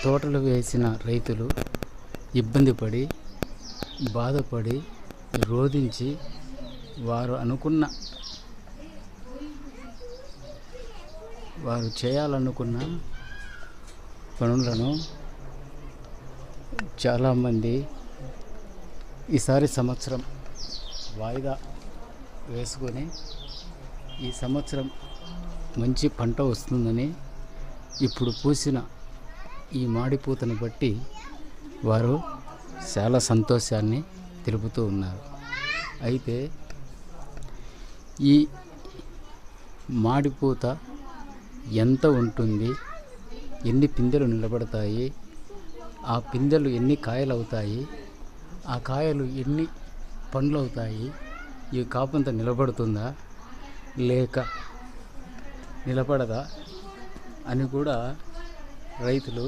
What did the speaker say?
తోటలు వేసిన రైతులు ఇబ్బంది పడి బాధపడి రోధించి వారు అనుకున్న వారు చేయాలనుకున్న పనులను చాలామంది ఈసారి సంవత్సరం వాయిదా వేసుకొని ఈ సంవత్సరం మంచి పంట వస్తుందని ఇప్పుడు పూసిన ఈ మాడిపూతను బట్టి వారు చాలా సంతోషాన్ని తెలుపుతూ ఉన్నారు. అయితే ఈ మాడిపూత ఎంత ఉంటుంది? ఎన్ని పిందెలు నిలబడతాయి? ఆ పిందెలు ఎన్ని కాయలు అవుతాయి ఆ కాయలు ఎన్ని పండ్లు అవుతాయి ఈ కాపంత నిలబడుతుందా? లేక నిలబడదా? అని కూడా రైతులు